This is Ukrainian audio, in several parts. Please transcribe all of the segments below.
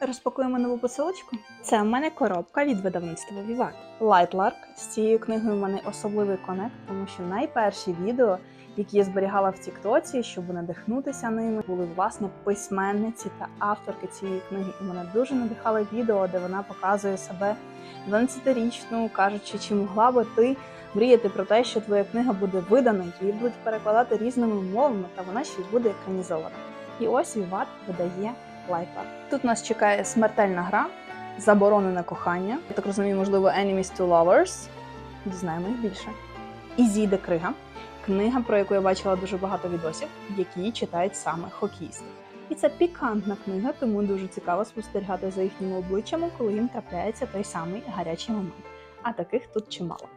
Розпакуємо нову посилочку. Це в мене коробка від видавництва Vivat. Lightlark. З цією книгою в мене особливий конект, тому що найперші відео, які я зберігала в Тіктоці, щоб надихнутися ними, були власне письменниці та авторки цієї книги. І мене дуже надихало відео, де вона показує себе 12-річну, кажучи, чи могла би ти мріяти про те, що твоя книга буде видана, її будуть перекладати різними мовами, та вона ще й буде екранізована. І ось Vivat видає Lightlark. Тут нас чекає смертельна гра, заборонене кохання. Я так розумію, можливо, Enemies to Lovers. Дізнаємось більше. І зійде крига. Книга, про яку я бачила дуже багато відосів, які читають саме хокеїсти. І це пікантна книга, тому дуже цікаво спостерігати за їхніми обличчями, коли їм трапляється той самий гарячий момент. А таких тут чимало.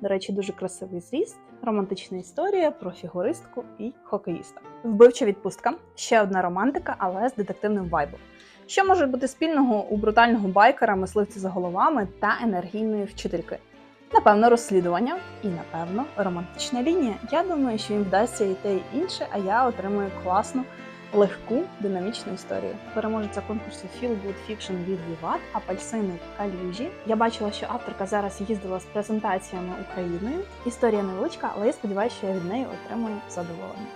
До речі, дуже красивий зріст, романтична історія про фігуристку і хокеїста. Вбивча відпустка ще одна романтика, але з детективним вайбом. Що може бути спільного у брутального байкера, мисливця за головами та енергійної вчительки? Напевно, розслідування і, напевно, романтична лінія. Я думаю, що їм вдасться і те, і інше, а я отримую класну, легку, динамічну історію. Переможеця конкурсу Feel Good Fiction від Vivat, апельсини калюжі. Я бачила, що авторка зараз їздила з презентаціями Україною. Історія невеличка, але я сподіваюся, що я від неї отримую задоволення.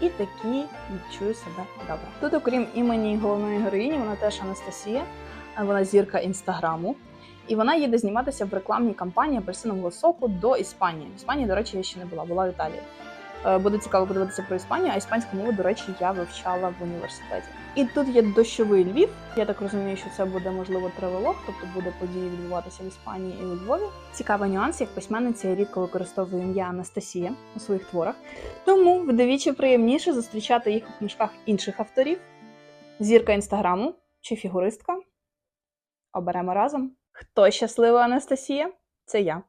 І такі відчую себе добре. Тут, окрім імені головної героїні, вона теж Анастасія, вона зірка інстаграму. І вона їде зніматися в рекламній кампанії апельсинового соку до Іспанії. В Іспанії, до речі, я ще не була, була в Італії. Е, Буде цікаво подивитися про Іспанію, а іспанську мову, до речі, я вивчала в університеті. І тут є дощовий Львів. Я так розумію, що це буде можливо тривелок, тобто буде події відбуватися в Іспанії і у Львові. Цікавий нюанс, як письменниця рідко використовую ім'я Анастасія у своїх творах. Тому вдвічі приємніше зустрічати їх у книжках інших авторів. Зірка інстаграму чи фігуристка. Оберемо разом. Хто щаслива Анастасія? Це я.